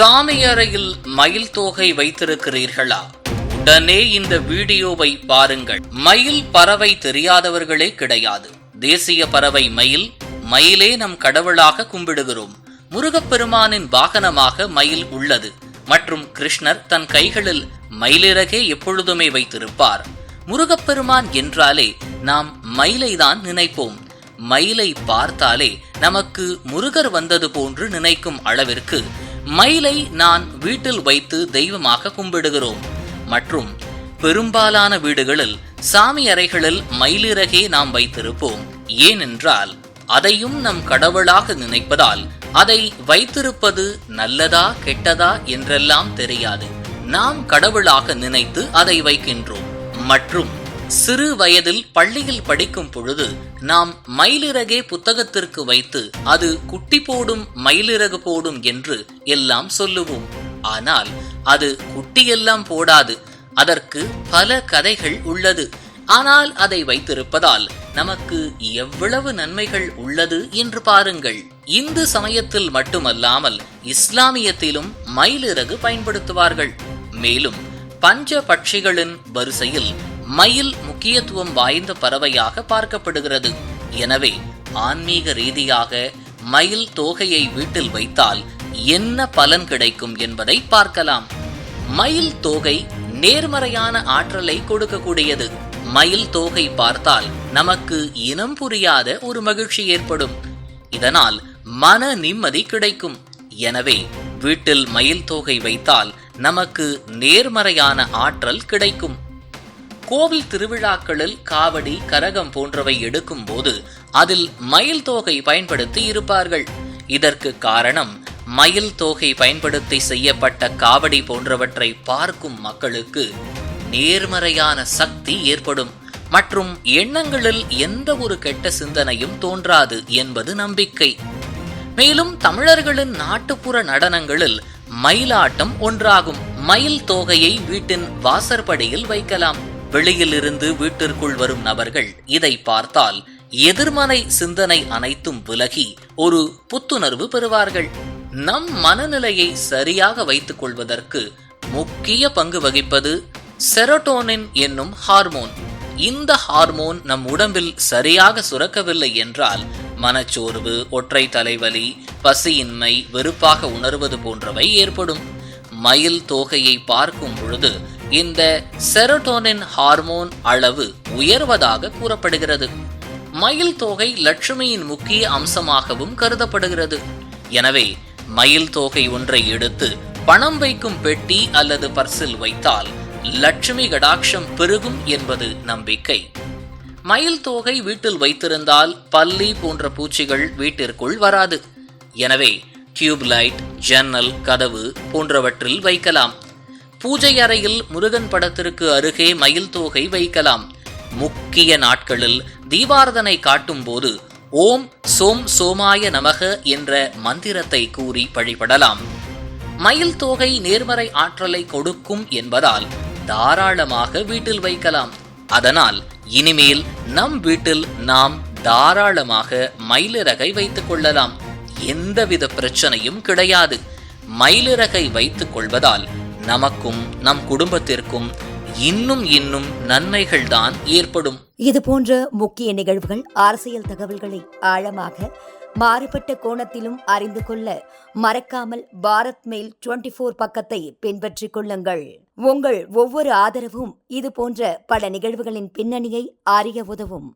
சாமியறையில் மயில் தோகை வைத்திருக்கிறீர்களா? உடனே இந்த வீடியோவை பாருங்கள். மயில் பறவை தெரியாதவர்களே கிடையாது. தேசிய பறவை மயில் மயிலே நம் கடவுளாக கும்பிடுகிறோம். முருகப்பெருமானின் வாகனமாக மயில் உள்ளது. மற்றும் கிருஷ்ணர் தன் கைகளில் மயிலிறகே எப்பொழுதுமே வைத்திருப்பார். முருகப்பெருமான் என்றாலே நாம் மயிலை தான் நினைப்போம். மயிலை பார்த்தாலே நமக்கு முருகர் வந்தது போன்று நினைக்கும் அளவிற்கு மயிலை நான் வீட்டில் வைத்து தெய்வமாக கும்பிடுகிறோம். மற்றும் பெரும்பாலான வீடுகளில் சாமி அறைகளில் மயிலிறகே நாம் வைத்திருப்போம். ஏனென்றால் அதையும் நம் கடவுளாக நினைப்பதால் அதை வைத்திருப்பது நல்லதா கெட்டதா என்றெல்லாம் தெரியாது. நாம் கடவுளாக நினைத்து அதை வைக்கின்றோம். மற்றும் சிறு வயதில் பள்ளியில் படிக்கும் பொழுது நாம் மயிலிறகே புத்தகத்திற்கு வைத்து அது குட்டி போடும் மயிலிறகு போடும் என்று எல்லாம் சொல்லுவோம். ஆனால் அது குட்டியெல்லாம் போடாது. அதற்கு பல கதைகள் உள்ளது. ஆனால் அதை வைத்திருப்பதால் நமக்கு எவ்வளவு நன்மைகள் உள்ளது என்று பாருங்கள். இந்து சமயத்தில் மட்டுமல்லாமல் இஸ்லாமியத்திலும் மயிலிறகு பயன்படுத்துவார்கள். மேலும் பஞ்ச பட்சிகளின் வரிசையில் மயில் முக்கியத்துவம் வாய்ந்த பறவையாக பார்க்கப்படுகிறது. எனவே ஆன்மீக ரீதியாக மயில் தோகையை வீட்டில் வைத்தால் என்ன பலன் கிடைக்கும் என்பதை பார்க்கலாம். மயில் தோகை நேர்மறையான ஆற்றலை கொடுக்கக்கூடியது. மயில் தோகை பார்த்தால் நமக்கு இனம் புரியாத ஒரு மகிழ்ச்சி ஏற்படும். இதனால் மன நிம்மதி கிடைக்கும். எனவே வீட்டில் மயில் தோகை வைத்தால் நமக்கு நேர்மறையான ஆற்றல் கிடைக்கும். கோவில் திருவிழாக்களில் காவடி கரகம் போன்றவை எடுக்கும் போது அதில் மயில் தோகை பயன்படுத்தி இருப்பார்கள். இதற்கு காரணம் மயில் தோகை பயன்படுத்தி செய்யப்பட்ட காவடி போன்றவற்றை பார்க்கும் மக்களுக்கு நேர்மறையான சக்தி ஏற்படும் மற்றும் எண்ணங்களில் எந்த ஒரு கெட்ட சிந்தனையும் தோன்றாது என்பது நம்பிக்கை. மேலும் தமிழர்களின் நாட்டுப்புற நடனங்களில் மயிலாட்டம் ஒன்றாகும். மயில் தோகையை வீட்டின் வாசற்படியில் வைக்கலாம். வெளியிலிருந்து வீட்டிற்குள் வரும் நபர்கள் இதை பார்த்தால் எதிர்மனை சிந்தனை அனைத்தும் விலகி ஒரு புத்துணர்வு பெறுவார்கள். நம் மனநிலையை சரியாக வைத்துக் கொள்வதற்கு முக்கிய பங்கு வகிப்பது செரோட்டோனின் என்னும் ஹார்மோன். இந்த ஹார்மோன் நம் உடம்பில் சரியாக சுரக்கவில்லை என்றால் மனச்சோர்வு ஒற்றை தலைவலி பசியின்மை வெறுப்பாக உணர்வது போன்றவை ஏற்படும். மயில் தோகையை பார்க்கும் பொழுது இந்த செரோட்டோனின் ஹார்மோன் அளவு உயர்வதாக கூறப்படுகிறது. மயில் தோகை லட்சுமியின் முக்கிய அம்சமாகவும் கருதப்படுகிறது. எனவே மயில் தோகை ஒன்றை எடுத்து பணம் வைக்கும் பெட்டி அல்லது பர்சில் வைத்தால் லட்சுமி கடாட்சம் பெருகும் என்பது நம்பிக்கை. மயில் தோகை வீட்டில் வைத்திருந்தால் பல்லி போன்ற பூச்சிகள் வீட்டிற்குள் வராது. எனவே டியூப் லைட் ஜன்னல் கதவு போன்றவற்றில் வைக்கலாம். பூஜை அறையில் முருகன் படத்திற்கு அருகே மயில் தோகை வைக்கலாம். முக்கிய நாட்களில் தீபாரதனை காட்டும் போது ஓம் சோம் சோமாய நமக என்ற மந்திரத்தை கூறி வழிபடலாம் மயில் தோகை நேர்மறை ஆற்றலை கொடுக்கும் என்பதால் தாராளமாக வீட்டில் வைக்கலாம். அதனால் இனிமேல் நம் வீட்டில் நாம் தாராளமாக மயிலிறகை வைத்துக் கொள்ளலாம். எந்தவித பிரச்சனையும் கிடையாது. மயிலிறகை வைத்துக் கொள்வதால் நமக்கும் நம் குடும்பத்திற்கும் இன்னும் இன்னும் நன்மைகள் தான் ஏற்படும். இது போன்ற முக்கிய நிகழ்வுகள் அரசியல் தகவல்களை ஆழமாக மாறுபட்ட கோணத்திலும் அறிந்து கொள்ள மறக்காமல் பாரத் மெயில் டுவெண்டி ஃபோர் பக்கத்தை பின்பற்றிக் கொள்ளுங்கள். உங்கள் ஒவ்வொரு ஆதரவும் இது போன்ற பல நிகழ்வுகளின் பின்னணியை அறிய உதவும்.